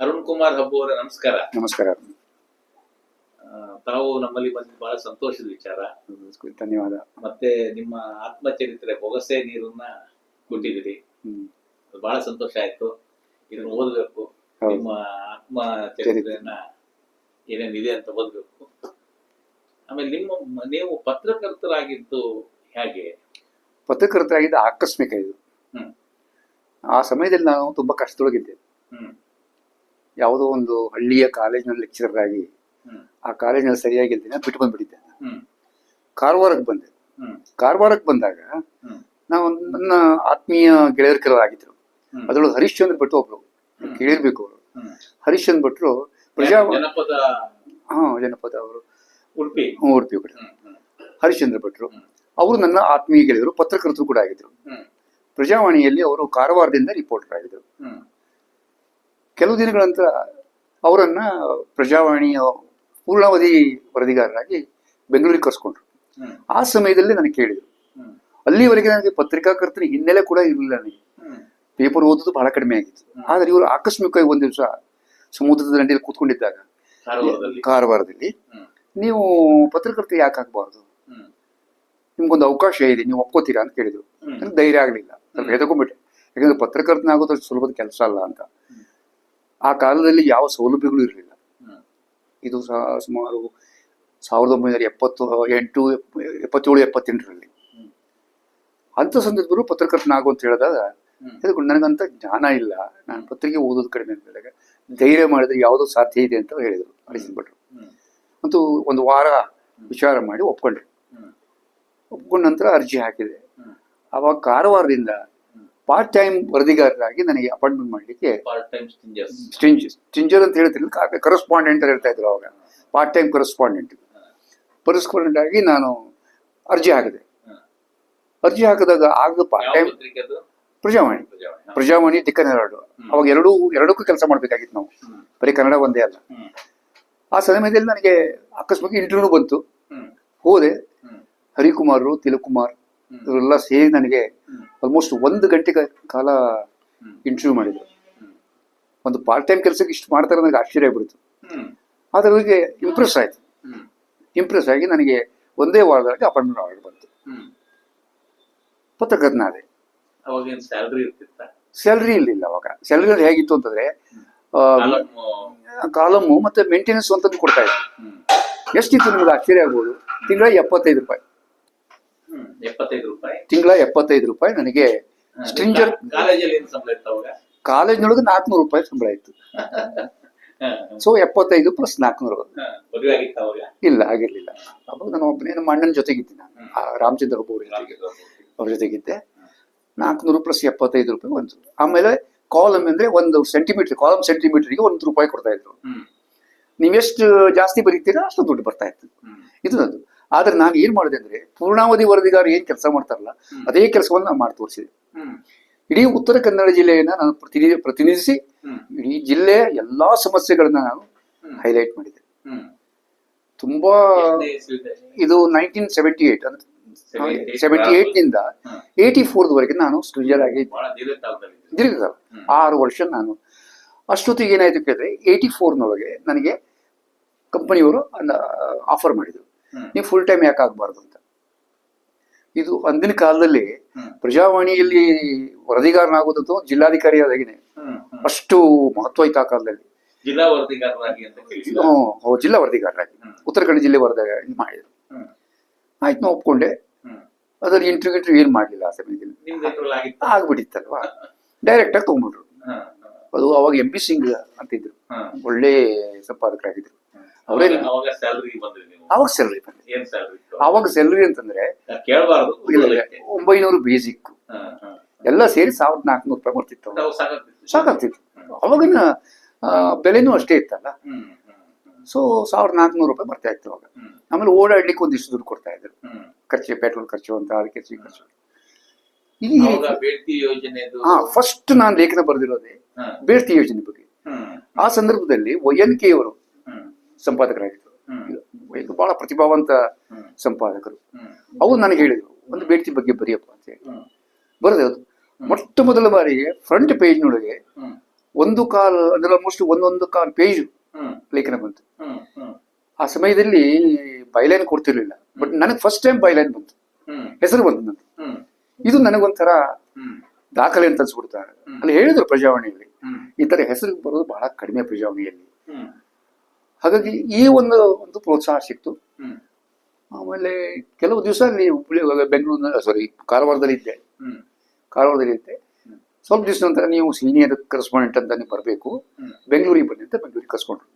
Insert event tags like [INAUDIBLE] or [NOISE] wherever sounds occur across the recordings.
ಅರುಣ್ ಕುಮಾರ್ ಹಬ್ಬು ಅವರ ನಮಸ್ಕಾರ. ನಮಸ್ಕಾರ ತಾವು ನಮ್ಮಲ್ಲಿ ಬಂದ ಬಹಳ ಸಂತೋಷದ ವಿಚಾರ. ಧನ್ಯವಾದ. ಮತ್ತೆ ನಿಮ್ಮ ಆತ್ಮಚರಿತ್ರೆ ಬೊಗಸೆ ನೀರನ್ನ ಕೊಟ್ಟಿದ್ದೀರಿ. ಬಹಳ ಸಂತೋಷ ಆಯ್ತು. ಇದನ್ನ ಓದ್ಬೇಕು. ನಿಮ್ಮ ಆತ್ಮ ಚರಿತ್ರೆಯನ್ನ ಏನೇನಿದೆ ಅಂತ ಓದ್ಬೇಕು. ಆಮೇಲೆ ನಿಮ್ಮ ನೀವು ಪತ್ರಕರ್ತರಾಗಿದ್ದು ಹೇಗೆ? ಪತ್ರಕರ್ತರಾಗಿದ್ದು ಆಕಸ್ಮಿಕ ಇದು. ಹ್ಮ್. ಆ ಸಮಯದಲ್ಲಿ ನಾನು ತುಂಬಾ ಕಷ್ಟದೊಳಗಿದ್ದೆ. ಹ್ಮ್. ಯಾವುದೋ ಒಂದು ಹಳ್ಳಿಯ ಕಾಲೇಜಿನಲ್ಲಿ ಲೆಕ್ಚರರ್ ಆಗಿ ಆ ಕಾಲೇಜಿನಲ್ಲಿ ಸರಿಯಾಗಿದ್ದೇನೆ ಬಿಟ್ಟು ಬಂದ್ಬಿಟ್ಟಿದ್ದೆ. ಕಾರವಾರಕ್ಕೆ ಬಂದೆ. ಕಾರವಾರಕ್ಕೆ ಬಂದಾಗ ನಾವು ನನ್ನ ಆತ್ಮೀಯ ಗೆಳೆಯರ ಕೆಲವರಾಗಿದ್ರು ಆಗಿದ್ರು ಅದರೊಳಗೆ ಹರಿಶ್ಚಂದ್ರ ಭಟ್ರು ಒಬ್ರು. ಕೇಳಿರ್ಬೇಕು ಅವರು. ಹರಿಶ್ಚಂದ್ರ ಭಟ್ರು ಪ್ರಜಾ ಹಾ ಜನಪದ ಅವರು. ಉಡುಪಿ. ಉಡುಪಿ ಕಡೆ. ಹರಿಶ್ಚಂದ್ರ ಭಟ್ರು. ಅವರು ನನ್ನ ಆತ್ಮೀಯ ಗೆಳೆಯರು ಪತ್ರಕರ್ತರು ಕೂಡ ಆಗಿದ್ರು. ಪ್ರಜಾವಾಣಿಯಲ್ಲಿ ಅವರು ಕಾರವಾರದಿಂದ ರಿಪೋರ್ಟರ್ ಆಗಿದ್ರು. ಕೆಲವು ದಿನಗಳ ನಂತರ ಅವರನ್ನ ಪ್ರಜಾವಾಣಿಯ ಪೂರ್ಣಾವಧಿ ವರದಿಗಾರರಾಗಿ ಬೆಂಗಳೂರಿಗೆ ಕರ್ಸ್ಕೊಂಡ್ರು. ಆ ಸಮಯದಲ್ಲಿ ನನಗೆ ಕೇಳಿದ್ರು. ಅಲ್ಲಿವರೆಗೆ ನನಗೆ ಪತ್ರಿಕಾಕರ್ತನ ಹಿನ್ನೆಲೆ ಕೂಡ ಇರಲಿಲ್ಲ ನನಗೆ. ಪೇಪರ್ ಓದೋದು ಬಹಳ ಕಡಿಮೆ ಆಗಿತ್ತು. ಆದರೆ ಇವರು ಆಕಸ್ಮಿಕವಾಗಿ ಒಂದು ದಿವಸ ಸಮುದ್ರದ ದಂಡೆಯಲ್ಲಿ ಕೂತ್ಕೊಂಡಿದ್ದಾಗ ಕಾರವಾರದಲ್ಲಿ. ನೀವು ಪತ್ರಕರ್ತ ಯಾಕೆ ಆಗಬಾರ್ದು? ನಿಮ್ಗೊಂದು ಅವಕಾಶ ಇದೆ ನೀವು ಒಪ್ಕೋತೀರಾ ಅಂತ ಕೇಳಿದ್ರು. ನನಗೆ ಧೈರ್ಯ ಆಗಲಿಲ್ಲ. ಸ್ವಲ್ಪ ಹೆದಕೊಂಡ್ಬಿಟ್ಟೆ ಯಾಕಂದ್ರೆ ಪತ್ರಕರ್ತನಾಗೋದು ಆಗೋದು ಸುಲಭದ ಕೆಲಸ ಅಲ್ಲ ಅಂತ. ಆ ಕಾಲದಲ್ಲಿ ಯಾವ ಸೌಲಭ್ಯಗಳು ಇರಲಿಲ್ಲ. ಇದು ಸಹ ಸುಮಾರು ಸಾವಿರದ ಒಂಬೈನೂರ ಎಪ್ಪತ್ತು ಎಂಟು ಎಪ್ಪತ್ತೇಳು ಎಪ್ಪತ್ತೆಂಟರಲ್ಲಿ. ಅಂತ ಅಂಥ ಸಂದರ್ಭದಲ್ಲೂ ಪತ್ರಕರ್ತನಾಗು ಅಂತ ಹೇಳಿದಾಗ ನನಗಂತ ಜ್ಞಾನ ಇಲ್ಲ. ನಾನು ಪತ್ರಿಕೆ ಓದೋದು ಕಡಿಮೆ ಅಂತ ಹೇಳಿದಾಗ ಧೈರ್ಯ ಮಾಡಿದ್ರೆ ಯಾವುದೋ ಸಾಧ್ಯ ಇದೆ ಅಂತ ಹೇಳಿದರು ಭಟ್ರು ಹ್ಮ್. ಅಂತೂ ಒಂದು ವಾರ ವಿಚಾರ ಮಾಡಿ ಒಪ್ಕೊಂಡ್ರು. ಒಪ್ಕೊಂಡ ನಂತರ ಅರ್ಜಿ ಹಾಕಿದೆ. ಅವಾಗ ಕಾರವಾರದಿಂದ ಪಾರ್ಟ್ ಟೈಮ್ ವರದಿಗಾರರಾಗಿ ನನಗೆ ಅಪಾಯಿಂಟ್ಮೆಂಟ್ ಮಾಡಲಿಕ್ಕೆ ಸ್ಟಿಂಜ್ ಸ್ಟಿಂಜರ್ ಅಂತ ಹೇಳ್ತಿರ್ಲಿಲ್ಲ ಕರೆಸ್ಪಾಂಡೆಂಟ್ ಅಂತ ಹೇಳ್ತಾ ಇದ್ರು ಅವಾಗ. ಪಾರ್ಟ್ ಟೈಮ್ ಕರೆಸ್ಪಾಂಡೆಂಟ್ ಕರೆಸ್ಪಾಂಡೆಂಟ್ ಆಗಿ ನಾನು ಅರ್ಜಿ ಹಾಕಿದೆ. ಅರ್ಜಿ ಹಾಕಿದಾಗ ಆಗ part time Prajavani. Prajavani Deccan Herald ಅವಾಗ ಎರಡೂ ಎರಡಕ್ಕೂ ಕೆಲಸ ಮಾಡಬೇಕಾಗಿತ್ತು ನಾವು. ಬರೀ ಕನ್ನಡ ಒಂದೇ ಅಲ್ಲ. ಆ ಸಮಯದಲ್ಲಿ ನನಗೆ ಅಕಸ್ಮಾತ್ ಇಂಟರ್ವ್ಯೂ ಬಂತು. ಹೋದೆ. ಹ್ಮ್. ಹರಿಕುಮಾರ್ ತಿಲಕುಮಾರ್. ಇವರೆಲ್ಲ ಸೇರಿ ನನಗೆ ಆಲ್ಮೋಸ್ಟ್ ಒಂದು ಗಂಟೆ ಕಾಲ. ಇಂಟರ್ವ್ಯೂ ಮಾಡಿದ್ರು. ಒಂದು ಪಾರ್ಟ್ ಟೈಮ್ ಕೆಲಸಕ್ಕೆ ಇಷ್ಟು ಮಾಡ್ತಾರೆ ನನಗೆ ಆಶ್ಚರ್ಯ ಆಗ್ಬಿಡ್ತು. ಆದ್ರೆ ಅವರಿಗೆ ಇಂಪ್ರೆಸ್ ಆಯ್ತು. ಇಂಪ್ರೆಸ್ ಆಗಿ ನನಗೆ ಒಂದೇ ವಾರದಲ್ಲಿ ಅಪಾಯಿಂಟ್ಮೆಂಟ್ ಆರ್ಡರ್ ಬಂತು. ಅವಾಗೇನ್ ಸ್ಯಾಲ್ರಿ ಇರ್ಲಿಲ್ಲ ಅವಾಗ. ಸ್ಯಾಲ್ರಿ ಹೇಗಿತ್ತು ಅಂತಂದ್ರೆ ಕಾಲಮ್. ಮತ್ತೆ ಮೇಂಟೆನೆನ್ಸ್ ಅಂತದ್ದು ಕೊಡ್ತಾ ಇದ್ರು. ಎಷ್ಟಿತ್ತು ನಿಮ್ಗೆ ಆಶ್ಚರ್ಯ ಆಗ್ಬೋದು? ತಿಂಗಳ ಎಪ್ಪತ್ತೈದು ರೂಪಾಯಿ. ತಿಂಗಳ ಎಪ್ಪತ್ತೈದು ರೂಪಾಯಿ ನನಗೆ ಸ್ಟ್ರಿಂಜರ್ ಕಾಲೇಜಲ್ಲಿ ಏನ್ ಸಂಬಳ ಇತ್ತ ಅವಾಗ? ಕಾಲೇಜ್ನೊಳಗೆ ನಾಲ್ಕುನೂರು ರೂಪಾಯಿ ಸಂಬಳ ಇತ್ತು. ಸೊ ಎಪ್ಪತ್ತೈದು ಪ್ಲಸ್ ನಾಲ್ಕುನೂರು. ಇಲ್ಲ ಆಗಿರ್ಲಿಲ್ಲ. ಅವಾಗ ನಾನು ಒಬ್ಬನೇ ನಮ್ಮ ಅಣ್ಣನ ಜೊತೆಗಿದ್ದೆ ನಾನು. ರಾಮಚಂದ್ರ ಒಬ್ಬ ಅವ್ರ ಜೊತೆಗೆ. ಅವ್ರ ಜೊತೆಗಿದ್ದೆ. ನಾಲ್ಕುನೂರು ಪ್ಲಸ್ ಎಪ್ಪತ್ತೈದು ರೂಪಾಯಿ ಒಂದು. ಆಮೇಲೆ ಕಾಲಮ್ ಅಂದ್ರೆ ಒಂದು ಸೆಂಟಿಮೀಟರ್ ಕಾಲಮ್ ಸೆಂಟಿಮೀಟರ್ಗೆ ಒಂದು ರೂಪಾಯಿ ಕೊಡ್ತಾ ಇದ್ರು. ನೀವೆಷ್ಟು ಜಾಸ್ತಿ ಬರೀತೀರಾ ಅಷ್ಟು ದುಡ್ಡು ಬರ್ತಾ ಇತ್ತು. ಇದು ನಂದು. ಆದ್ರೆ ನಾನು ಏನ್ ಮಾಡಿದೆ ಅಂದ್ರೆ ಪೂರ್ಣಾವಧಿ ವರದಿಗಾರ ಏನ್ ಕೆಲಸ ಮಾಡ್ತಾರಲ್ಲ ಅದೇ ಕೆಲಸವನ್ನು ನಾನು ಮಾಡಿ ತೋರಿಸಿದೆ. ಇಡೀ ಉತ್ತರ ಕನ್ನಡ ಜಿಲ್ಲೆಯನ್ನ ನಾನು ಪ್ರತಿನಿಧಿ ಪ್ರತಿನಿಧಿಸಿ ಇಡೀ ಜಿಲ್ಲೆಯ ಎಲ್ಲಾ ಸಮಸ್ಯೆಗಳನ್ನ ನಾನು ಹೈಲೈಟ್ ಮಾಡಿದೆ. ತುಂಬಾ ಇದು? ನೈನ್ಟೀನ್ ಸೆವೆಂಟಿ ಏಟ್ ಅಂದ್ರೆ 78 ಸೆವೆಂಟಿ ಏಟ್ನಿಂದ ಏಟಿ ಫೋರ್ ವರೆಗೆ ನಾನು ಸ್ಟೂಜರ್ ಆಗಿ ದೀರ್ಘಕಾಲ. ಆರು ವರ್ಷ ನಾನು. ಅಷ್ಟೊತ್ತಿಗೆ ಏನಾಯ್ತು ಕೇಳಿದ್ರೆ ಏಯ್ಟಿ ಫೋರ್ನೊಳಗೆ ನನಗೆ ಕಂಪನಿಯವರು ಆಫರ್ ಮಾಡಿದರು. ನೀವು ಫುಲ್ ಟೈಮ್ ಯಾಕೆ ಆಗಬಾರ್ದು ಅಂತ? ಇದು ಅಂದಿನ ಕಾಲದಲ್ಲಿ. ಪ್ರಜಾವಾಣಿಯಲ್ಲಿ ವರದಿಗಾರನಾಗೋದಂತೂ ಜಿಲ್ಲಾಧಿಕಾರಿ ಆದಾಗಿನೇ. ಅಷ್ಟು ಮಹತ್ವ ಇತ್ತು ಆ ಕಾಲದಲ್ಲಿ. ಜಿಲ್ಲಾ ವರದಿಗಾರರಾಗಿ ಜಿಲ್ಲಾ ವರದಿಗಾರರಾಗಿ. ಉತ್ತರ ಕನ್ನಡ ಜಿಲ್ಲೆ ವರದಿ ಮಾಡಿದ್ರು. ಆಯ್ತು ನಾವು ಒಪ್ಕೊಂಡೆ. ಅದ್ರ ಅದ್ರಲ್ಲಿ ಇಂಟರ್ವ್ಯೂ ಇಂಟರ್ವ್ಯೂ ಏನು ಮಾಡಲಿಲ್ಲ ಆ ಸಮಯದಲ್ಲಿ. ಆಗ್ಬಿಟ್ಟಿತ್ತಲ್ವಾ? ಡೈರೆಕ್ಟಾಗಿ ತಗೊಂಡ್ಬಿಟ್ರು. ಅದು ಅವಾಗ ಎಂ ಬಿ ಸಿಂಗ್ ಅಂತಿದ್ರು. ಒಳ್ಳೆ ಸಂಪಾದಕರಾಗಿದ್ರು. ಅವರೇ ಅವಾಗ- ಸ್ಯಾಲರಿ ಬಂದ್ರಿ ಅವಾಗ ಸ್ಯಾಲ್ರಿ ಬಂದೆ ಏನ್ ಸ್ಯಾಲ್ರಿ ಅವಾಗ ಸ್ಯಾಲ್ರಿ ಅಂತಂದ್ರೆ ಕೇಳಬಾರ್ದು ಒಂಬೈನೂರು ಬೇಸಿಕ್ ಎಲ್ಲ ಸೇರಿ ಸಾವಿರದ ನಾಲ್ಕುನೂರು ರೂಪಾಯಿ ಬರ್ತಿತ್ತು ಅವಾಗ. ಸಾಕಾಗ್ತಿತ್ತು. ಅವಾಗಿನ ಬೆಲೆನೂ ಅಷ್ಟೇ ಇತ್ತಲ್ಲ? ಸೊ ಸಾವಿರದ ನಾಲ್ಕುನೂರು ರೂಪಾಯಿ ಬರ್ತಾ ಇತ್ತು ಅವಾಗ. ಆಮೇಲೆ ಓಡಾಡ್ಲಿಕ್ಕೆ ಒಂದಿಷ್ಟು ದುಡ್ಡು ಕೊಡ್ತಾ ಇದ್ರು. ಖರ್ಚು ಪೆಟ್ರೋಲ್ ಖರ್ಚು ಅಂತ ಅದಕ್ಕೆ ಖರ್ಚು. ಹಾ ಫಸ್ಟ್ ನಾನು ಲೇಖನ ಬರೆದಿರೋದೇ ಬೇಡ್ತಿ ಯೋಜನೆ ಬಗ್ಗೆ. ಆ ಸಂದರ್ಭದಲ್ಲಿ ವೈ ಎನ್ ಕೆ ಅವರು ಹ್ಮ್. ಸಂಪಾದಕರಾಗಿದ್ದರು ಇದು ಬಹಳ ಪ್ರತಿಭಾವಂತ ಸಂಪಾದಕರು. ಅವರು ನನಗೆ ಹೇಳಿದ್ರು ಒಂದು ಬೇಡಿಕೆ ಬಗ್ಗೆ ಬರೆಯಪ್ಪ ಅಂತ ಹೇಳಿ. ಬರದೆ ಅದು. ಮೊಟ್ಟ ಮೊದಲ ಬಾರಿಗೆ ಫ್ರಂಟ್ ಪೇಜ್ನೊಳಗೆ ಒಂದು ಕಾಲ್ ಅಂದ್ರೆ ಆಲ್ಮೋಸ್ಟ್ ಒಂದೊಂದು ಕಾಲ್ ಪೇಜ್ ಲೇಖನ ಬಂತು. ಆ ಸಮಯದಲ್ಲಿ ಬೈಲೈನ್ ಕೊಡ್ತಿರ್ಲಿಲ್ಲ. ಬಟ್ ನನಗೆ ಫಸ್ಟ್ ಟೈಮ್ ಬೈಲೈನ್ ಬಂತು. ಹೆಸರು ಬಂತು ನನಗೆ ಇದು ನನಗೊಂಥರ ದಾಖಲೆ ಅಂತ ಅನ್ಸ್ಬಿಡ್ತಾರೆ. ಅಲ್ಲಿ ಹೇಳಿದ್ರು ಪ್ರಜಾವಾಣಿಯಲ್ಲಿ ಈ ತರ ಹೆಸರು ಬರೋದು ಬಹಳ ಕಡಿಮೆ ಪ್ರಜಾವಾಣಿಯಲ್ಲಿ. ಹಾಗಾಗಿ ಈ ಒಂದು ಒಂದು ಪ್ರೋತ್ಸಾಹ ಸಿಕ್ತು. ಆಮೇಲೆ ಕೆಲವು ದಿವಸ ನೀವು ಹುಬ್ಳಿ ಬೆಂಗಳೂರಿನ ಸಾರಿ ಕಾರವಾರದಲ್ಲಿ ಇದ್ದೆ. ಕಾರವಾರದಲ್ಲಿ ಇದ್ದೆ. ಸ್ವಲ್ಪ ದಿವಸ ನಂತರ ನೀವು ಸೀನಿಯರ್ ಕರೆಸ್ಪಾಂಡೆಂಟ್ ಅಂತ ನೀವು ಬರಬೇಕು. ಬೆಂಗಳೂರಿಗೆ ಬನ್ನಿ ಅಂತ ಬೆಂಗಳೂರಿಗೆ ಕರ್ಸ್ಕೊಂಡ್ರು.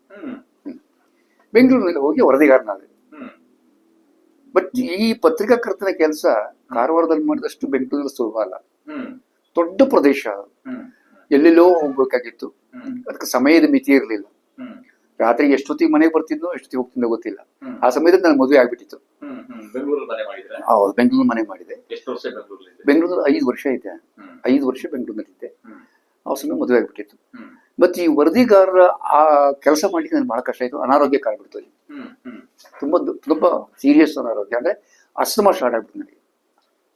ಬೆಂಗಳೂರಿನಲ್ಲಿ ಹೋಗಿ ವರದಿಗಾರನಾದೆ. ಬಟ್ ಈ ಪತ್ರಿಕಾಕರ್ತನ ಕೆಲಸ ಕಾರವಾರದಲ್ಲಿ ಮಾಡಿದಷ್ಟು ಬೆಂಗಳೂರಲ್ಲಿ ಸುಲಭ ಅಲ್ಲ. ದೊಡ್ಡ ಪ್ರದೇಶ. ಎಲ್ಲೆಲ್ಲೋ ಹೋಗ್ಬೇಕಾಗಿತ್ತು. ಅದಕ್ಕೆ ಸಮಯದ ಮಿತಿ ಇರಲಿಲ್ಲ. ರಾತ್ರಿ ಎಷ್ಟೊತ್ತಿಗೆ ಮನೆಗೆ ಬರ್ತಿದ್ನೋ ಎಷ್ಟೊತ್ತಿಗೆ ಹೋಗ್ತಿದ್ದೋ ಗೊತ್ತಿಲ್ಲ. ಆ ಸಮಯದಲ್ಲಿ ನನ್ನ ಮದುವೆ ಆಗ್ಬಿಟ್ಟಿತ್ತು. ಹೌದು ಬೆಂಗಳೂರು ಮನೆ ಮಾಡಿದೆ. ಬೆಂಗಳೂರಲ್ಲಿ ಐದು ವರ್ಷ ಐತೆ ಐದು ವರ್ಷ ಬೆಂಗಳೂರಿನಲ್ಲಿದ್ದೆ ಇದ್ದೆ ಆ ಸಮಯ ಮದುವೆ ಆಗ್ಬಿಟ್ಟಿತ್ತು. ಮತ್ತೆ ಈ ವರದಿಗಾರರ ಆ ಕೆಲಸ ಮಾಡ್ಲಿಕ್ಕೆ ನನಗೆ ಬಹಳ ಕಷ್ಟ ಆಯ್ತು. ಅನಾರೋಗ್ಯ ಕಾಡ್ಬಿಡ್ತು ತುಂಬಾ ತುಂಬಾ ಸೀರಿಯಸ್ ಅನಾರೋಗ್ಯ. ಅಂದ್ರೆ ಅಸ್ತಮ ಸ್ಟಾರ್ಟ್ ಆಗ್ಬಿಡ್ತು ನನಗೆ.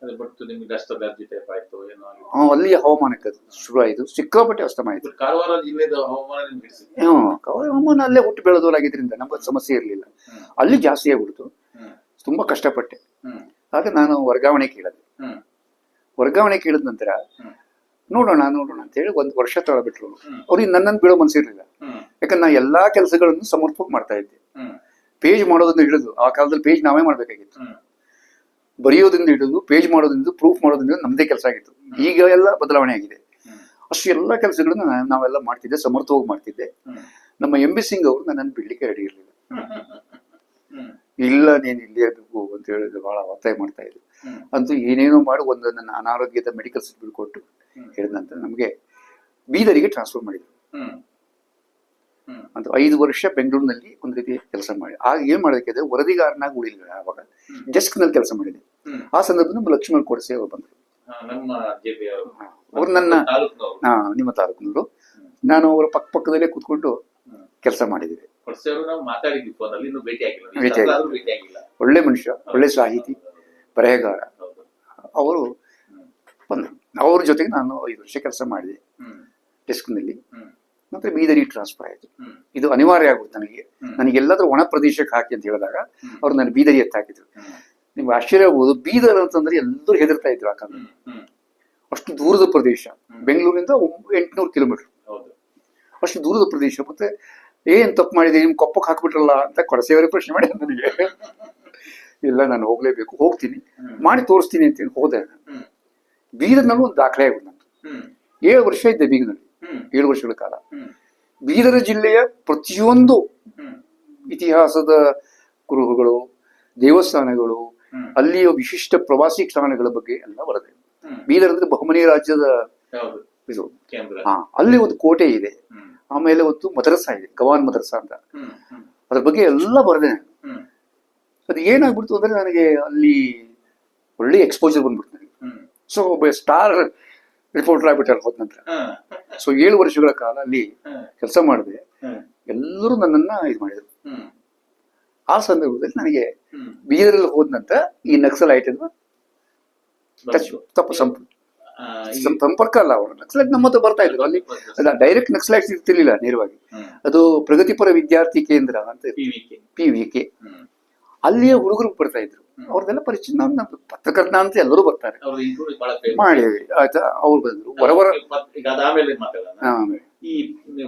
ನಿಮ್ಗೆ ಟೈಪ್ ಆಯ್ತು ಏನೋ ಆಗಿತ್ತು. ಆ, ಅಲ್ಲಿ ಹವಾಮಾನಕ್ಕೆ ಅದು ಶುರು ಆಯಿತು ಸಿಕ್ಕಾಪಟ್ಟೆ ಅಸ್ತಮ ಆಯಿತು. ಬಟ್ ಕಾರವಾರ ಜಿಲ್ಲೆದ ಹವಾಮಾನ ನಿಮ್ಗೆ ಹಿಡಿಸಿದೆ ಹ್ಮ್ ಹವಾಮಾನ ಅಲ್ಲೇ ಹುಟ್ಟು ಬೆಳೆದವರಾಗಿದ್ರಿಂದ ನಮಗೆ ಸಮಸ್ಯೆ ಇರಲಿಲ್ಲ. ಹ್ಮ್. ಅಲ್ಲಿ ಜಾಸ್ತಿ ಆಗ್ಬಿಡ್ತು. ಹ್ಮ್. ತುಂಬಾ ಕಷ್ಟಪಟ್ಟೆ. ಹ್ಮ್. ಆಗ ನಾನು ವರ್ಗಾವಣೆ ಕೇಳಿದೆ. ಹ್ಮ್. ವರ್ಗಾವಣೆ ಕೇಳಿದ ನಂತರ ಹ್ಮ್. ನೋಡೋಣ ನೋಡೋಣ ಅಂತ ಹೇಳಿ ಒಂದು ವರ್ಷ ತಗೊಳ್ಬಿಟ್ರು ಹ್ಮ್. ಅವ್ರಿಗೆ ನನ್ನನ್ನು ಬೀಳೋ ಮನ್ಸಿರ್ಲಿಲ್ಲ ಹ್ಮ್. ಯಾಕಂದ್ರೆ ನಾ ಎಲ್ಲಾ ಕೆಲಸಗಳನ್ನು ಸಮರ್ಪಕ ಮಾಡ್ತಾ ಇದ್ದೆ. ಹ್ಮ್. ಪೇಜ್ ಮಾಡೋದನ್ನ ಹಿಡಿದು ಆ ಕಾಲದಲ್ಲಿ ಪೇಜ್ ನಾವೇ ಮಾಡ್ಬೇಕಾಗಿತ್ತು. ಹ್ಮ್. ಬರೆಯೋದ್ರಿಂದ ಹಿಡಿದು ಪೇಜ್ ಮಾಡೋದ್ರಿಂದ ಪ್ರೂಫ್ ಮಾಡೋದ್ರಿಂದ ನಮ್ದೇ ಕೆಲಸ ಆಗಿತ್ತು. ಈಗ ಎಲ್ಲ ಬದಲಾವಣೆ ಆಗಿದೆ. ಅಷ್ಟು ಎಲ್ಲ ಕೆಲಸಗಳನ್ನ ನಾವೆಲ್ಲ ಮಾಡ್ತಿದ್ದೆ ಸಮರ್ಥವಾಗಿ ಮಾಡ್ತಿದ್ದೆ. ನಮ್ಮ ಎಂ ಬಿ ಸಿಂಗ್ ಅವರು ನನ್ನನ್ನು ಬಿಡ್ಲಿಕ್ಕೆ ರೆಡಿ ಇರಲಿಲ್ಲ. ಇಲ್ಲ ನೀನು ಇಲ್ಲೇ ಇರಬೇಕು ಅಂತ ಹೇಳಿದ್ರೆ ಬಹಳ ಒತ್ತಾಯ ಮಾಡ್ತಾ ಇದ್ರು ಅಂತೂ ಏನೇನೋ ಮಾಡಿ ಒಂದು ನನ್ನ ಅನಾರೋಗ್ಯದ ಮೆಡಿಕಲ್ ಸರ್ಟಿಫಿಕೇಟ್ ಕೊಟ್ಟು. ಹೇಳಿದ ನಂತರ ನಮಗೆ ಬೀದರಿಗೆ ಟ್ರಾನ್ಸ್ಫರ್ ಮಾಡಿದ್ರು. ಅಂತ ಐದು ವರ್ಷ ಬೆಂಗಳೂರಿನಲ್ಲಿ ಒಂದು ರೀತಿ ಕೆಲಸ ಮಾಡಿ. ಆಗ ಏನ್ ಮಾಡೋದಕ್ಕೆ ವರದಿಗಾರನಾಗಿ ಉಳಿಲಿಲ್ಲ ಅವಾಗ. ಡೆಸ್ಕ್ನಲ್ಲಿ ಕೆಲಸ ಮಾಡಿದೆ. ಆ ಸಂದರ್ಭದಲ್ಲಿ ನಮ್ಮ ಲಕ್ಷ್ಮಣ್ ಕೊಡಿಸಿ ಅವರು ಬಂದರು. ಅವರು. ನನ್ನ ಹಾ ನಿಮ್ಮ ತಾಲೂಕಿನವರು. ನಾನು ಅವರ ಪಕ್ಕ ಪಕ್ಕದಲ್ಲೇ ಕೂತ್ಕೊಂಡು. ಕೆಲಸ ಮಾಡಿದ್ದೀವಿ. ಒಳ್ಳೆ ಮನುಷ್ಯ ಒಳ್ಳೆ ಸಾಹಿತಿ ಬರೆಹಗಾರ. ಅವರು ಬಂದ್ರು. ಅವ್ರ ಜೊತೆಗೆ ನಾನು ಐದು ವರ್ಷ ಕೆಲಸ ಮಾಡಿದೆ. ಡೆಸ್ಕ್ ಡೆಸ್ಕ್ನಲ್ಲಿ. ಮತ್ತೆ ಬೀದರಿಗೆ ಟ್ರಾನ್ಸ್ಫರ್ ಆಯಿತು. ಇದು ಅನಿವಾರ್ಯ ಆಗುತ್ತೆ ನನಗೆ. ನನಗೆ ಎಲ್ಲಾದ್ರೂ ಒಣ ಪ್ರದೇಶಕ್ಕೆ ಹಾಕಿ ಅಂತ ಹೇಳಿದಾಗ. ಅವ್ರು ನನ್ನ ಬೀದರಿ ಎತ್ತ ಹಾಕಿದ್ರು. ನಿಮ್ಗೆ ಆಶ್ಚರ್ಯ ಆಗ್ಬೋದು. ಬೀದರ್ ಅಂತಂದ್ರೆ ಎಲ್ಲರೂ ಹೆದರ್ತಾ ಇದ್ರು ಹ್ಮ್. ಅಷ್ಟು ದೂರದ ಪ್ರದೇಶ. ಬೆಂಗಳೂರಿಂದ ಎಂಟುನೂರು ಕಿಲೋಮೀಟರ್. ಹೌದು. ಅಷ್ಟು ದೂರದ ಪ್ರದೇಶ. ಮತ್ತೆ ಏನ್ ತಪ್ಪು ಮಾಡಿದೆ? ನಿಮ್ ಕೊಪ್ಪಕ್ಕೆ ಹಾಕ್ಬಿಟ್ರಲ್ಲ ಅಂತ ಕೊಡಸೆಯವರೇ ಪ್ರಶ್ನೆ ಮಾಡಿ ನನಗೆ. ಇಲ್ಲ ನಾನು ಹೋಗ್ಲೇಬೇಕು. ಹೋಗ್ತೀನಿ. ಮಾಡಿ ತೋರಿಸ್ತೀನಿ ಅಂತ ಹೋದೆ ಬೀದರ್ನಲ್ಲೂ ಒಂದು ದಾಖಲೆ ಆಗುತ್ತೆ ನಂದು ಏಳು ವರ್ಷ ಇದ್ದೆ ಬೀದರ್ನಲ್ಲಿ. ಏಳು ವರ್ಷಗಳ ಕಾಲ. ಬೀದರ ಜಿಲ್ಲೆಯ ಪ್ರತಿಯೊಂದು ಇತಿಹಾಸದ ಕುರುಹುಗಳು ದೇವಸ್ಥಾನಗಳು ಅಲ್ಲಿಯ ವಿಶಿಷ್ಟ ಪ್ರವಾಸಿ ಸ್ಥಾನಗಳ ಬಗ್ಗೆ ಎಲ್ಲ ಬರದೆ ಬೀದರ್ ಅಂದ್ರೆ ಬಹುಮನಿ ರಾಜ್ಯದ ಇದು. ಹಾ ಅಲ್ಲಿ ಒಂದು ಕೋಟೆ ಇದೆ. ಆಮೇಲೆ ಒಂದು ಮದರಸಾ ಇದೆ ಗವಾನ್ ಮದರಸಾ ಅಂತ. ಅದ್ರ ಬಗ್ಗೆ ಎಲ್ಲ ಬರದೆ ಅದ್ ಅದು ಏನಾಗ್ಬಿಡ್ತು ಅಂದ್ರೆ ನನಗೆ ಅಲ್ಲಿ ಒಳ್ಳೆ ಎಕ್ಸ್ಪೋಜರ್ ಬಂದ್ಬಿಡ್ತು ನನಗೆ. ಸೊ ಒಬ್ಬ ಸ್ಟಾರ್ ರಿಪೋರ್ಟರ್ ಆಗ್ಬಿಟ್ಟಾರೆ ಹೋದ ನಂತರ. ಸೊ ಏಳು ವರ್ಷಗಳ ಕಾಲ ಅಲ್ಲಿ ಕೆಲಸ ಮಾಡಿದೆ. ಎಲ್ಲರೂ ನನ್ನನ್ನ ಇದು ಮಾಡಿದ್ರು. ಆ ಸಂದರ್ಭದಲ್ಲಿ ನನಗೆ ಬೀದರಲ್ಲಿ ಹೋದ ನಂತರ ಈ ನಕ್ಸಲ್ ಟಚ್ ಬಂತು. ತಪ್ಪು ಸಂಪ ಸಂಪರ್ಕ. ಅಲ್ಲ ಅವರು. ನಕ್ಸಲೈಟ್ ನಮ್ಮ ಹತ್ರ ಬರ್ತಾ ಇದ್ರು. ಅಲ್ಲಿ. ಡೈರೆಕ್ಟ್ ನಕ್ಸಲೈಟ್ಸ್ ಇರ್ತಿರ್ಲಿಲ್ಲ ನೇರವಾಗಿ. ಅದು ಪ್ರಗತಿಪರ ವಿದ್ಯಾರ್ಥಿ ಕೇಂದ್ರ ಅಂತ. ಪಿ ವಿ ಕೆ ಅಲ್ಲಿಯ ಹುಡುಗರು ಬರ್ತಾ ಇದ್ರು. ಅವ್ರದ್ದೆಲ್ಲ ಪರಿಚಯ ನಾನು ನಮ್ಮ ಪತ್ರಕರ್ತನ ಅಂತ ಎಲ್ಲರೂ ಬರ್ತಾರೆ. ಮಾಡಿದ್ವಿ ಆಯ್ತಾ? ಅವ್ರು ಬಂದ್ರು. ಹೊರವರ ಆಮೇಲೆ. ಈ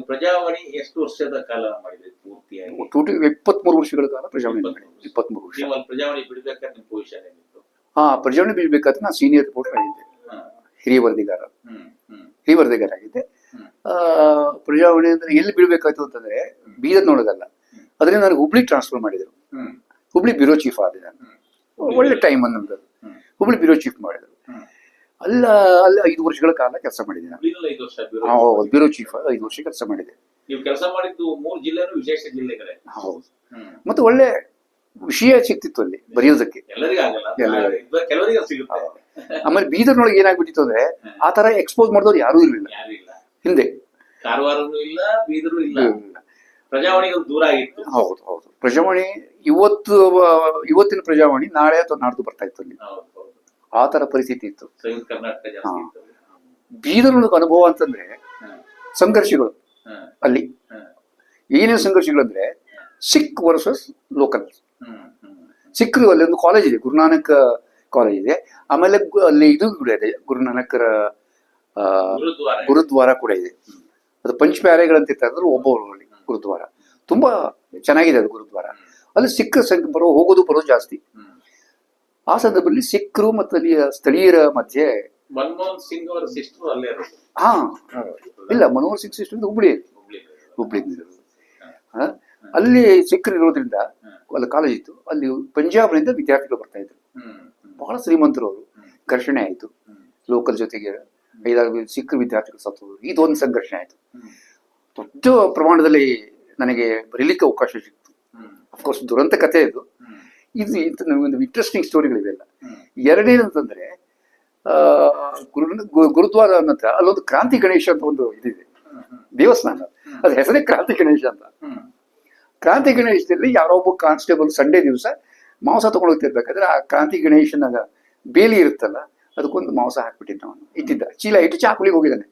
ಪ್ರಜಾವಾಣಿ ಎಷ್ಟು ವರ್ಷದ ಕಾಲ ಮಾಡಿದ್ರಿ ಪೂರ್ತಿಯಾಗಿ? ಇಪ್ಪತ್ಮೂರು ವರ್ಷಗಳ ಕಾಲ ಪ್ರಜಾವಣೆ ಮಾಡಿದ್ವಿ. ಇಪ್ಪತ್ಮೂರು ವರ್ಷ. ಪ್ರಜಾವಾಣಿ ಬಿಡ್ಬೇಕಾದ್ರೆ ಪೊಸಿಷನ್ ಏನಿತ್ತು? ಹಾ ಪ್ರಜಾವಣೆ ಬೀಳ್ಬೇಕಾದ್ರೆ ನಾನು ಸೀನಿಯರ್ ರಿಪೋರ್ಟರ್ ಆಗಿದ್ದೆ. ಹಿರಿಯ ವರದಿಗಾರ. ಹಿರಿಯ ವರದಿಗಾರ ಆಗಿದ್ದೆ. ಪ್ರಜಾವಣೆ ಅಂದ್ರೆ ಎಲ್ಲಿ ಬಿಡ್ಬೇಕಾಯ್ತು ಅಂತಂದ್ರೆ ಬೀದರ್ನೊಳಗಲ್ಲ ಅದರಿಂದ ನನಗೆ ಹುಬ್ಳಿ ಟ್ರಾನ್ಸ್ಫರ್ ಮಾಡಿದ್ರು. ಹುಬ್ಳಿ ಬ್ಯೂರೋ ಚೀಫ್ ಆದ ನಾನು. ಒಳ್ಳೆ ಟೈಮ್ ನಮ್ದು. ಹುಬ್ಳಿ ಬ್ಯೂರೋ ಚೀಫ್ ಮಾಡಿದ್ರು. ಅಲ್ಲ ಅಲ್ಲಿ ಐದು ವರ್ಷಗಳ ಕಾಲ ಕೆಲಸ ಮಾಡಿದೆ ಬ್ಯೂರೋ ಚೀಫ್ ಐದು ವರ್ಷ ಕೆಲಸ ಮಾಡಿದೆ. ನೀವು ಕೆಲಸ ಮಾಡಿದ್ದು ಮೂರು ಜಿಲ್ಲೆನೂ ವಿಶೇಷ ಜಿಲ್ಲೆಗಳೇ ಹೌದು. ಮತ್ತೆ ಒಳ್ಳೆ ವಿಷಯ ಸಿಕ್ತಿತ್ತು ಅಲ್ಲಿ ಬರೆಯೋದಕ್ಕೆ. ಆಮೇಲೆ ಬೀದರ್ನೊಳಗೆ ಏನಾಗ್ಬಿಟ್ಟಿತ್ತು ಅಂದ್ರೆ ಆ ತರ ಎಕ್ಸ್ಪೋಸ್ ಮಾಡಿದವ್ರು ಯಾರೂ ಇರಲಿಲ್ಲ. ಹಿಂದೆ. ಕಾರವಾರನು ಇಲ್ಲ ಬೀದರು ಇಲ್ಲ. ಪ್ರಜಾವಾಣಿಗೆ ದೂರ ಆಗಿತ್ತು. ಹೌದು ಹೌದು. ಪ್ರಜಾವಾಣಿ ಇವತ್ತು ಇವತ್ತಿನ ಪ್ರಜಾವಾಣಿ ನಾಳೆ ಅಥವಾ ನಾಡ್ದು ಬರ್ತಾ ಇತ್ತು ಅಲ್ಲಿ. ಆ ತರ ಪರಿಸ್ಥಿತಿ ಇತ್ತು. ಬೀದರ್ನ ಅನುಭವ ಅಂತಂದ್ರೆ ಸಂಘರ್ಷಗಳು ಅಲ್ಲಿ. ಏನೇನು ಸಂಘರ್ಷಗಳು ಅಂದ್ರೆ ಸಿಖ್ ವರ್ಸಸ್ ಲೋಕಲ್ ಸಿಖ್ರು ಅಲ್ಲಿ ಒಂದು ಕಾಲೇಜ್ ಇದೆ ಗುರುನಾನಕ್ ಕಾಲೇಜ್ ಇದೆ. ಆಮೇಲೆ ಅಲ್ಲಿ ಇದು ಕೂಡ ಇದೆ ಗುರುನಾನಕರ ಗುರುದ್ವಾರ. ಕೂಡ ಇದೆ. ಅದು ಪಂಚಪ್ಯಾರೆಗಳಂತ ಇರ್ತಾರೆ ಒಬ್ಬೊಬ್ಬರು ಅಲ್ಲಿ. ಗುರುದ್ವಾರ. ತುಂಬಾ ಚೆನ್ನಾಗಿದೆ ಅದು ಗುರುದ್ವಾರ. ಅಲ್ಲಿ ಸಿಖ್ ಸಂಖ್ಯೆ ಬರೋ ಹೋಗೋದು ಬರೋ ಜಾಸ್ತಿ. ಆ ಸಂದರ್ಭದಲ್ಲಿ ಸಿಖ್ರು ಮತ್ತು ಅಲ್ಲಿ ಸ್ಥಳೀಯರ ಮಧ್ಯೆ ಮನಮೋಹನ್ ಸಿಂಗ್ ಅವರ ಸಿಸ್ಟರ್ ಅಲ್ಲೇ. ಹಾ. ಇಲ್ಲ ಮನೋಹರ್ ಸಿಂಗ್ ಸಿಸ್ಟರ್ ಹುಬ್ಳಿ ಹುಬ್ಳಿ? ಅಲ್ಲಿ ಸಿಖ್ರು ಇರೋದ್ರಿಂದ ಅಲ್ಲಿ ಕಾಲೇಜ್ ಇತ್ತು ಅಲ್ಲಿ ಪಂಜಾಬ್ನಿಂದ ವಿದ್ಯಾರ್ಥಿಗಳು ಬರ್ತಾ ಇದ್ರು. ಬಹಳ ಶ್ರೀಮಂತರು ಅವರು. ಘರ್ಷಣೆ ಆಯಿತು. ಲೋಕಲ್ ಜೊತೆಗೆ ಐದಾರು ಸಿಖ್ ವಿದ್ಯಾರ್ಥಿಗಳು ಸತ್ತು ಇದೊಂದು ಸಂಘರ್ಷಣೆ ಆಯಿತು. ದೊಡ್ಡ ಪ್ರಮಾಣದಲ್ಲಿ ನನಗೆ ಬರೀಲಿಕ್ಕೆ ಅವಕಾಶ ಸಿಕ್ತು. ಅಫ್ಕೋರ್ಸ್ ದುರಂತ ಕಥೆ ಇದು. ಇದು ಇಂಥ ಒಂದು ಇಂಟ್ರೆಸ್ಟಿಂಗ್ ಸ್ಟೋರಿಗಳಿವೆಲ್ಲ ಎರಡೇನಂತಂದ್ರೆ ಗುರು ಗುರುದ್ವಾರ ನಂತರ ಅಲ್ಲೊಂದು ಕ್ರಾಂತಿ ಗಣೇಶ ಅಂತ ಒಂದು ಇದಿದೆ. ದೇವಸ್ಥಾನ. ಅದ್ರ ಹೆಸರೇ ಕ್ರಾಂತಿ ಗಣೇಶ ಅಂತ. ಕ್ರಾಂತಿ ಗಣೇಶದಲ್ಲಿ ಯಾರೊಬ್ಬ ಕಾನ್ಸ್ಟೇಬಲ್ ಸಂಡೇ ದಿವಸ ಮಾಂಸ ತಗೊಂಡು ಹೋಗ್ತಿರ್ಬೇಕಾದ್ರೆ ಆ ಕ್ರಾಂತಿ ಗಣೇಶನ ಬೇಲಿ ಇರುತ್ತಲ್ಲ ಅದಕ್ಕೊಂದು ಮಾಂಸ ಹಾಕ್ಬಿಟ್ಟಿದ್ದ ಅವನು. ಇಟ್ಟಿದ್ದ ಚೀಲ ಇಟ್ಟು ಚಾಕುಲಿಗೆ ಹೋಗಿದ್ದಾನೆ.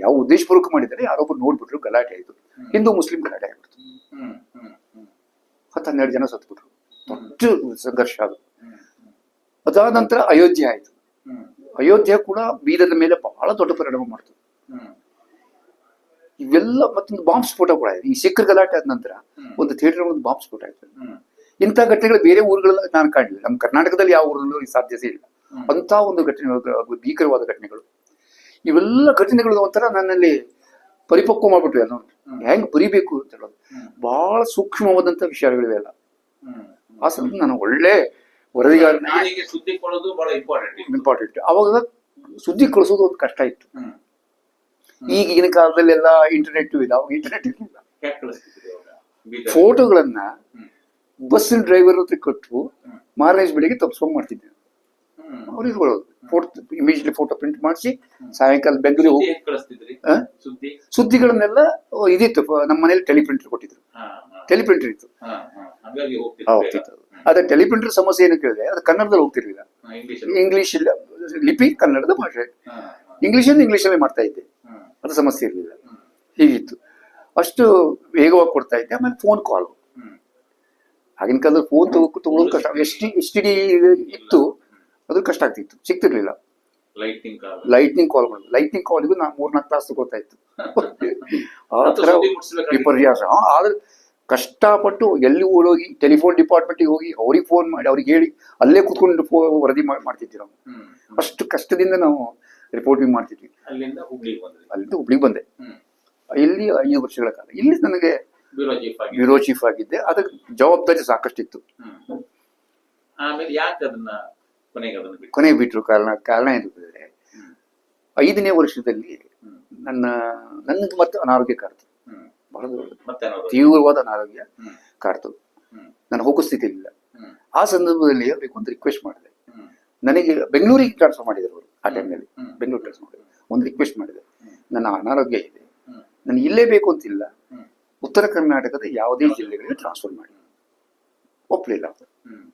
ಯಾವ ಉದ್ದೇಶಪೂರ್ವಕ ಮಾಡಿದ್ದಾರೆ ಯಾರೊಬ್ಬರು ನೋಡ್ಬಿಟ್ರು ಗಲಾಟೆ ಆಯಿತು. ಹಿಂದೂ ಮುಸ್ಲಿಂ ಗಲಾಟೆ ಆಗ್ಬಿಡ್ತು. ಹ್ಮ್, ಹ್ಮ್, ಹ್ಮ್, ಹತ್ತು ಹನ್ನೆರಡು ಜನ ಸತ್ಬಿಟ್ರು ದೊಡ್ಡ ಸಂಘರ್ಷ ಅದು. ಅದಾದ ನಂತರ ಅಯೋಧ್ಯೆ ಆಯ್ತು. ಅಯೋಧ್ಯೆ ಕೂಡ ಬೀದರ್ ಮೇಲೆ ಬಹಳ ದೊಡ್ಡ ಪರಿಣಾಮ ಮಾಡ್ತು. ಇವೆಲ್ಲ ಮತ್ತೊಂದು ಬಾಂಬ್ ಸ್ಫೋಟ ಕೂಡ ಆಯ್ತು. ಈ ಸಿಖ್ರ ಗಲಾಟೆ ಆದ ನಂತರ ಒಂದು ಥಿಯೇಟರ್ ಒಂದು ಬಾಂಬ್ ಸ್ಫೋಟ ಆಯ್ತು. ಇಂಥ ಘಟನೆಗಳು ಬೇರೆ ಊರುಗಳಲ್ಲಿ ನಾನು ಕಾಣಲಿಲ್ಲ. ನಮ್ಮ ಕರ್ನಾಟಕದಲ್ಲಿ ಯಾವ ಊರಲ್ಲೂ ಸಾಧ್ಯತೆ ಇಲ್ಲ. ಅಂತ ಒಂದು ಘಟನೆ ಭೀಕರವಾದ ಘಟನೆಗಳು. ಇವೆಲ್ಲ ಘಟನೆಗಳು ಒಂಥರ ನನ್ನಲ್ಲಿ ಪರಿಪಕ್ವ ಮಾಡ್ಬಿಟ್ವಿ ಅದನ್ನು ಹ್ಮ್. ಹೆಂಗ್ ಬರಿಬೇಕು ಅಂತ ಹೇಳೋದು. ಬಹಳ ಸೂಕ್ಷ್ಮವಾದಂತ ವಿಷಯಗಳಿವೆ ಅಲ್ಲ. ಆ ಸಂದರ್ಭ ನಾನು ಒಳ್ಳೆ ವರದಿಗಾರ ಸುದ್ದಿ ಕೊಡೋದು ಬಹಳ ಇಂಪಾರ್ಟೆಂಟ್ ಇಂಪಾರ್ಟೆಂಟ್ ಅವಾಗ ಸುದ್ದಿ ಕಳಿಸೋದು ಒಂದು ಕಷ್ಟ ಇತ್ತು. ಈಗಿನ ಈಗಿನ ಕಾಲದಲ್ಲೆಲ್ಲ ಇಂಟರ್ನೆಟ್ ಇಲ್ಲ ಅವಾಗ ಇಂಟರ್ನೆಟ್ ಇರಲಿಲ್ಲ. ಫೋಟೋಗಳನ್ನ. ಬಸ್ಸಿನ ಡ್ರೈವರ್ ಹತ್ರ ಕೊಟ್ಟು ಹ್ಮ್. ಮಾರನೇಜ್ ಬೆಳಿಗ್ಗೆ ತಪ್ಸ್ಕೊಂಡ್ ಮಾಡ್ತಿದ್ದೆ. ಅವ್ರು ಇಟ್ಕೊಳ್ಳೋದು ಫೋಟೋ ಇಮಿಡಿಯೇಟ್ಲಿ ಫೋಟೋ ಪ್ರಿಂಟ್ ಮಾಡಿಸಿ ಸಾಯಂಕಾಲ ಬೆಂಗಳೂರಿಗೆ ಹೋಗಿ ಸುದ್ದಿಗಳನ್ನೆಲ್ಲ ಇದಿತ್ತು. ನಮ್ಮ ಮನೇಲಿ ಟೆಲಿಪ್ರಿಂಟರ್ ಕೊಟ್ಟಿದ್ರು. ಟೆಲಿಪ್ರಿಂಟರ್ ಇತ್ತು. ಹೋಗ್ತಿತ್ತು. ಅದೇ ಟೆಲಿಪ್ರಿಂಟರ್ ಸಮಸ್ಯೆ ಏನು ಕೇಳಿದ್ರೆ ಅದು ಕನ್ನಡದಲ್ಲಿ ಹೋಗ್ತಿರ್ಲಿಲ್ಲ. ಇಂಗ್ಲಿಷ್ ಲಿಪಿ ಕನ್ನಡದ ಭಾಷೆ. ಇಂಗ್ಲಿಷಲ್ಲಿ ಇಂಗ್ಲಿಷಲ್ಲೇ ಮಾಡ್ತಾ ಇದ್ದೆ. ಅದು ಸಮಸ್ಯೆ ಇರಲಿಲ್ಲ. ಹೀಗಿತ್ತು. ಅಷ್ಟು ವೇಗವಾಗಿ ಕೊಡ್ತಾ ಇದ್ದೆ ಆಮೇಲೆ ಫೋನ್ ಕಾಲ್ ಆಗಿನ ಕಾಲದಲ್ಲಿ ಫೋನ್ ತಗೋ ತಗೊಳ್ಳೋದು ಕಷ್ಟ S T S T D ಇತ್ತು. ಅದು ಕಷ್ಟ ಆಗ್ತಿತ್ತು ಸಿಗ್ತಿರ್ಲಿಲ್ಲ. Lighting call lightning call lightning ಕಾಲ್ಗೂ ನಾ ಮೂರ್ನಾಲ್ಕು ತಾಸು ಗೊತ್ತಾಯ್ತು ಇತ್ತು. [LAUGHS] ಆ ಥರ. ವಿಪರ್ಯಾಸ. ಆದ್ರೆ ಕಷ್ಟಪಟ್ಟು ಎಲ್ಲಿ ಹೋಗಿ ಟೆಲಿಫೋನ್ ಡಿಪಾರ್ಟ್ಮೆಂಟಿಗೆ ಹೋಗಿ ಅವ್ರಿಗೆ ಫೋನ್ ಮಾಡಿ ಅವ್ರಿಗೆ ಹೇಳಿ ಅಲ್ಲೇ ಕೂತ್ಕೊಂಡು ವರದಿ ಮಾಡ್- ಮಾಡ್ತಿದ್ವಿ ನಾವು. ಅಷ್ಟು ಕಷ್ಟದಿಂದ ನಾವು ರಿಪೋರ್ಟಿಂಗ್ ಮಾಡ್ತಿದ್ವಿ. ಅಲ್ಲಿಂದ ಹುಬ್ಳಿಗೆ ಬಂದೆ. ಇಲ್ಲಿ ಐದು ವರ್ಷಗಳ ಕಾಲ. ಇಲ್ಲಿ ನನಗೆ ಬ್ಯೂರೋ ಚೀಫ್ ಆಗಿ ಆಗಿದ್ದೆ. ಅದಕ್ಕೆ ಜವಾಬ್ದಾರಿ ಸಾಕಷ್ಟಿತ್ತು. ಇತ್ತು ಆಮೇಲೆ ಯಾಕೆ ಅದನ್ನ ಕೊನೆಗೆ ಬಿಟ್ಟರು ಕಾರಣ ಕಾರಣ ಇರುತ್ತದೆ ಐದನೇ ವರ್ಷದಲ್ಲಿ ನನ್ನ ನನಗೆ ಮತ್ತೆ ಅನಾರೋಗ್ಯ ಕಾಡ್ತು. ಬಹಳ ತೀವ್ರವಾದ ಅನಾರೋಗ್ಯ ಕಾಡ್ತು. ನಾನು ಹೋಗೋ ಸ್ಥಿತಿ ಇಲ್ಲ ಆ ಸಂದರ್ಭದಲ್ಲಿ ಅವ್ರಿಗೆ ಒಂದು ರಿಕ್ವೆಸ್ಟ್ ಮಾಡಿದೆ. ನನಗೆ ಬೆಂಗಳೂರಿಗೆ ಟ್ರಾನ್ಸ್ಫರ್ ಮಾಡಿದ್ರು ಅವರು ಆ ಟೈಮ್ನಲ್ಲಿ ಬೆಂಗಳೂರು ಟ್ರಾನ್ಸ್ಫರ್ ಮಾಡಿದ್ರು. ಒಂದು ರಿಕ್ವೆಸ್ಟ್ ಮಾಡಿದೆ. ನನ್ನ ಅನಾರೋಗ್ಯ ಇದೆ. ನನಗೆ ಇಲ್ಲೇ ಬೇಕು ಅಂತಿಲ್ಲ. ಉತ್ತರ ಕರ್ನಾಟಕದ ಯಾವುದೇ ಜಿಲ್ಲೆಗಳಿಗೆ ಟ್ರಾನ್ಸ್ಫರ್ ಮಾಡಿ. ಒಪ್ಪಲಿಲ್ಲ ಹ್ಮ್.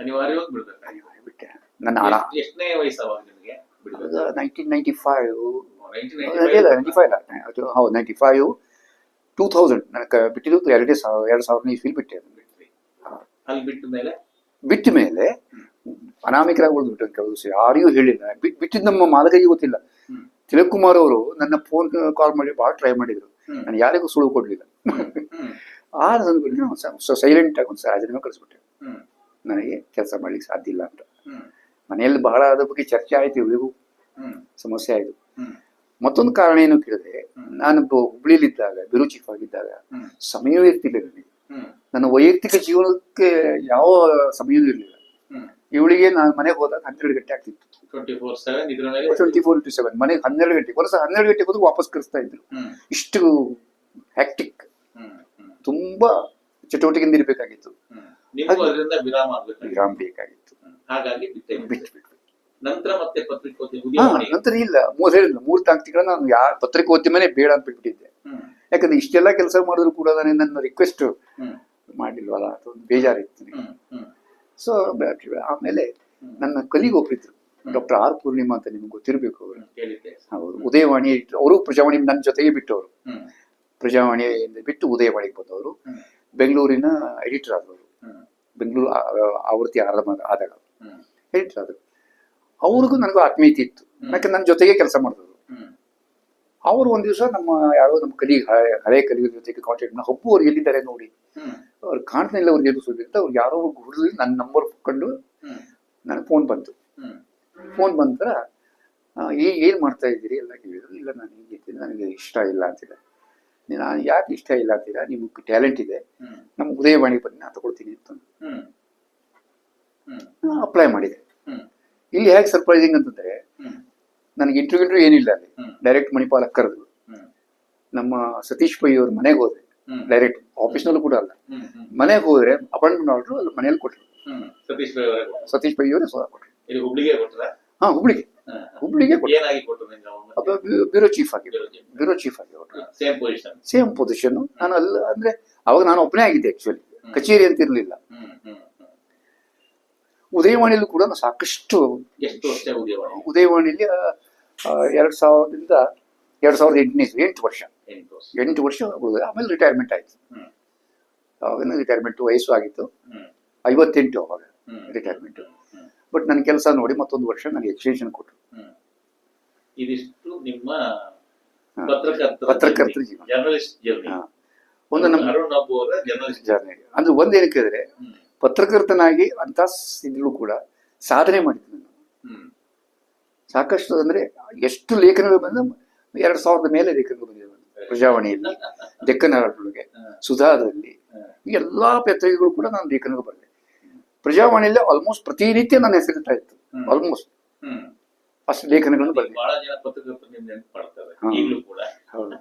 ಅನಿವಾರ್ಯವಾಗಿ ಬಿಡ್ಬೇಕು ಬಿಟ್ಟೆ ನನ್ನ ಹಣ ಎಷ್ಟ್- ಎಷ್ಟನೇ ವಯಸ್ಸು ನಿಮಗೆ ಬಿಡ್ಬೇಕು? ನೈನ್ಟೀನ್ ನೈಂಟಿ ಫೈವ್ ಇಲ್ಲ ನೈಂಟಿ ಫೈವ್ ಅಲ್ಲ ಅದು ಹೌದು ನೈಂಟಿ ಫೈವ್ ಟೂ ತೌಸಂಡ್ ನನಗೆ ಬಿಟ್ಟಿದ್ದು ಎರಡೇ ಸಾವಿರ ಎರಡು ಸಾವಿರನೇ ಇಸ್ವಿಲ್ ಬಿಟ್ಟೆ ಅದನ್ನ. ಅಲ್ಲಿ ಬಿಟ್ಟ ಮೇಲೆ? ಬಿಟ್ಟ ಮೇಲೆ ಅನಾಮಿಕರಾಗಿ ಉಳಿದ್ಬಿಟ್ಟು ಕೆಲವು ಯಾರಿಗೂ ಹೇಳಿಲ್ಲ. ಬಿಟ್- ಬಿಟ್ಟಿದ್ದು ನಮ್ಮ ಮಾಲಕರಿಗೆ ಗೊತ್ತಿಲ್ಲ. ತಿಲಕುಮಾರ್ ತಿಲಕ್ ಕುಮಾರ್ ಅವರು ನನ್ನ ಫೋನ್ ಕಾಲ್ ಮಾಡಿ ಬಹಳ ಟ್ರೈ ಮಾಡಿದ್ರು. ನಾನು ಯಾರಿಗೂ ಸುಳ್ಳು ಕೊಡಲಿಲ್ಲ. ಆ ಸಂದರ್ಭದಲ್ಲಿ ನಾನು ಸೈಲೆಂಟ್ ಆಗಿ ಒಂದು ರಾಜೀನಾಮೆ ಕಳಿಸ್ಬಿಟ್ಟೆ. ನನಗೆ ಕೆಲಸ ಮಾಡ್ಲಿಕ್ಕೆ ಸಾಧ್ಯ ಇಲ್ಲ ಅಂತ. ಮನೆಯಲ್ಲಿ ಬಹಳ ಅದ್ರ ಬಗ್ಗೆ ಚರ್ಚೆ ಆಯ್ತು ಇವಳಿಗೂ ಸಮಸ್ಯೆ ಆಯಿತು. ಮತ್ತೊಂದು ಕಾರಣ ಏನು ಕೇಳಿದ್ರೆ ನಾನು ಹುಬ್ಳಿಲಿದ್ದಾಗ ಬಿರುಚಿಕವಾಗಿದ್ದಾಗ ಸಮಯವೇ ಇರ್ತಿಲ್ಲ ನನಗೆ. ನನ್ನ ವೈಯಕ್ತಿಕ ಜೀವನಕ್ಕೆ ಯಾವ ಸಮಯವೂ ಇರಲಿಲ್ಲ. ಇವಳಿಗೆ ನಾನು ಮನೆಗೆ ಹೋದಾಗ ಹನ್ನೆರಡು ಗಂಟೆ ಆಗ್ತಿತ್ತು. ಟ್ವೆಂಟಿ ಫೋರ್ ಇಂಟು ಸೆವೆನ್ ಮನೆಗೆ ಹನ್ನೆರಡು ಗಂಟೆ ವರ್ಷ ಹನ್ನೆರಡು ಗಂಟೆಗೆ ಹೋದ್ರೆ ವಾಪಸ್ ಕಳಿಸ್ತಾ ಇದ್ರು. ಇಷ್ಟು ಹ್ಯಾಕ್ಟಿಕ್ ತುಂಬಾ ಚಟುವಟಿಕೆಯಿಂದ ಇರಬೇಕಾಗಿತ್ತು. ನಿಮಗೂ ಅದರಿಂದ ವಿರಾಮ ಆಗ್ಬೇಕು ವಿರಾಮ ಬೇಕಾಗಿತ್ತು. ಹಾಗಾಗಿ ಬಿಟ್ಟೆ ಬಿಟ್ಟು. ಬಿಟ್ಟು ನಂತರ ಮತ್ತೆ ಪತ್ರಿಕೋದ್ಯ ಹಾ ಉದ್ಯಮ ಮಾಡಿ ನಂತರ ಇಲ್ಲ. ಮೂರ್ ಹೇಳಿಲ್ಲ ಮೂರ್ ನಾಲ್ಕು ತಿಂಗಳ ನಾನು ಯಾ ಪತ್ರಿಕೋದ್ಯಮನೇ ಬೇಡ ಅಂತ ಬಿಟ್ಬಿಟ್ಟಿದ್ದೆ. ಯಾಕಂದ್ರೆ ಇಷ್ಟೆಲ್ಲ ಕೆಲಸ ಮಾಡಿದ್ರು ಕೂಡ ನಾನು ನನ್ನ ರಿಕ್ವೆಸ್ಟ್ ಮಾಡಿಲ್ವಲ್ಲ ಅದೊಂದು ಒಂದು ಬೇಜಾರಿತ್ತು ಸೊ ಆಮೇಲೆ ನನ್ನ ಕಲಿಗೆ ಒಪ್ಪಿದ್ರು ಡಾಕ್ಟರ್ ಆರ್ ಪೂರ್ಣಿಮಾ ಅಂತ ನಿಮ್ಗೆ ಗೊತ್ತಿರಬೇಕು ಅವರು. ಅವರು ಹೌದು ಉದಯವಾಣಿ ಅವರು ಪ್ರಜಾವಾಣಿ ನನ್ನ ಜೊತೆಗೆ ಬಿಟ್ಟವರು. ಪ್ರಜಾವಾಣಿಯಿಂದ ಬಿಟ್ಟು ಉದಯವಾಣಿಗೆ ಬಂದವರು. ಬೆಂಗಳೂರಿನ ಎಡಿಟರ್ ಆದವರು. ಬೆಂಗಳೂರು ಆವೃತ್ತಿ ಆರಂಭ ಆದಾಗ. ಹೇಳ್ತಾರೆ ಅದು. ಅವ್ರಿಗೂ ನನಗೂ ಆತ್ಮೀಯತೆ ಇತ್ತು. ಯಾಕೆ ನನ್ನ ಜೊತೆಗೆ ಕೆಲಸ ಮಾಡಿದ್ರು ಅವರು ಒಂದು ದಿವಸ ನಮ್ಮ ಯಾರೋ ನಮ್ಮ ಕಲಿ ಹಳೆ ಕಲಿಗಳ ಜೊತೆಗೆ ಕಾಂಟ್ಯಾಕ್ಟ್ ಹಬ್ಬು ಅವ್ರು ಎಲ್ಲಿದ್ದಾರೆ ನೋಡಿ. ಅವ್ರು ಅವ್ರು ಕಾಣ್ತಾನಿಲ್ಲ ಅವ್ರಿಗೆ ಅಂತ ಅವ್ರು ಯಾರೋ ಹುಡುಗಿ ನನ್ನ ನಂಬರ್ ಕಂಡು ನನಗೆ ಫೋನ್ ಬಂತು. ಫೋನ್ ಬಂತರ ಏನ್ ಏನು ಮಾಡ್ತಾ ಇದ್ದೀರಿ? ಎಲ್ಲ ಕೇಳಿದ್ರು. ಇಲ್ಲ ನಾನು ಹೀಗಿದ್ದೀನಿ ನನಗೆ ಇಷ್ಟ ಇಲ್ಲ ಅಂತಿಲ್ಲ ನಾನು ಯಾಕೆ ಇಷ್ಟ ಇಲ್ಲ ಅಂತೀರಾ? ನಿಮ್ಗೆ ಟ್ಯಾಲೆಂಟ್ ಇದೆ. ನಮ್ ನಮ್ಮ ಉದಯವಾಣಿ ಬನ್ನಿ ನಾನು ತಗೊಳ್ತೀನಿ ಅಂತ. ಅಪ್ಲೈ ಮಾಡಿದೆ. ಇಲ್ಲಿ ಹೇಗೆ ಸರ್ಪ್ರೈಸಿಂಗ್ ಅಂತಂದ್ರೆ ನನಗೆ ಇಂಟರ್ವ್ಯೂ ಏನಿಲ್ಲ ಅಲ್ಲಿ. ಡೈರೆಕ್ಟ್ ಮಣಿಪಾಲಕ್ಕೆ ಕರೆದ್ರು ನಮ್ಮ ಸತೀಶ್ ಪೈ ಅವ್ರ ಮನೆಗೆ ಹೋದ್ರೆ ಡೈರೆಕ್ಟ್ ಆಫೀಸ್ನಲ್ಲೂ ಕೂಡ ಅಲ್ಲ. ಮನೆಗೆ ಹೋದ್ರೆ ಅಪಾಯಿಂಟ್ಮೆಂಟ್ ಆರ್ಡ್ರು ಅಲ್ಲಿ ಮನೇಲಿ ಕೊಟ್ರು. ಸತೀಶ್ ಪೈ ಅವರೇ ಸೋದಾ ಕೊಟ್ರು. ಹಾ ಹುಬ್ಳಿಗೆ. ಹುಬ್ಳಿಗೆ ಬ್ಯೂರೋ ಚೀಫ್ ಆಗಿ. ಬ್ಯೂರೋ ಚೀಫ್ ಆಗಿ. ಸೇಮ್ ಪೊಸಿಷನ್ ಪೊಸಿಷನ್ ನಾನು ಅಲ್ಲ ಅಂದ್ರೆ ಅವಾಗ ನಾನು ಒಬ್ಬನೇ ಆಗಿದ್ದೆ ಆಕ್ಚುಲಿ ಕಚೇರಿ ಅಂತ ಇರಲಿಲ್ಲ. ಉದಯವಾಣಿಯಲ್ಲೂ ಕೂಡ ನಾನು ಸಾಕಷ್ಟು ಉದಯವಾಣಿಯಲ್ಲಿ ಎರಡ್ ಸಾವಿರದಿಂದ ಎರಡ್ ಸಾವಿರದ ಎಂಟನೇ ಎಂಟು ವರ್ಷ. ಎಂಟು ವರ್ಷ. ಆಮೇಲೆ ರಿಟೈರ್ಮೆಂಟ್ ಆಯ್ತು. ಅವಾಗ ರಿಟೈರ್ಮೆಂಟ್ ವಯಸ್ಸು ಆಗಿತ್ತು. ಐವತ್ತೆಂಟು ಅವಾಗ ರಿಟೈರ್ಮೆಂಟ್ ಬಟ್ ನನ್ನ ಕೆಲಸ ನೋಡಿ ಮತ್ತೊಂದು ವರ್ಷ ನನಗೆ ಎಕ್ಸ್ಟೆನ್ಷನ್ ಕೊಟ್ಟರು. ಇದಿಷ್ಟು ನಿಮ್ಮ. ಪತ್ರಕರ್ತರ ಜೀವನ. ಒಂದು ನಮ್ಮ ಜರ್ನಿ. ಅಂದ್ರೆ ಒಂದ್ ಏನಕ್ಕೆ ಕೇಳಿದ್ರೆ ಪತ್ರಕರ್ತನಾಗಿ ಅಂತ ಇದ್ರೂ ಕೂಡ ಸಾಧನೆ ಮಾಡಿದ್ದೀನಿ ನಾನು ಸಾಕಷ್ಟು ಅಂದ್ರೆ ಎಷ್ಟು ಲೇಖನಗಳು ಬಂದ ಎರಡ್ ಸಾವಿರದ ಮೇಲೆ ಲೇಖನಗಳು ಬಂದಿದೆ. ಪ್ರಜಾವಾಣಿಯಲ್ಲಿ [LAUGHS] ಡೆಕ್ಕನ್ ಹೆರಾಲ್ಡ್ಗೆ ಹಾ. ಸುಧಾದಲ್ಲಿ ಈ ಎಲ್ಲಾ ಪತ್ರಿಕೆಗಳು ಕೂಡ ನಾನು ಲೇಖನಗಳು ಬರಲಿ ಪ್ರಜಾವಾಣಿಯಲ್ಲಿ ಆಲ್ಮೋಸ್ಟ್ ಪ್ರತಿನಿತ್ಯ ನನ್ನ ಹೆಸರಿರ್ತಾ ಇತ್ತು. ಆಲ್ಮೋಸ್ಟ್ ಅಷ್ಟು ಲೇಖನಗಳನ್ನು ಬಹಳ ಜನ ಪತ್ರಕರ್ತರು ನಿಮ್ಗೆ ನೆನಪು ಮಾಡ್ತಾರೆ ಈಗಲೂ ಕೂಡ. ಹೌದು.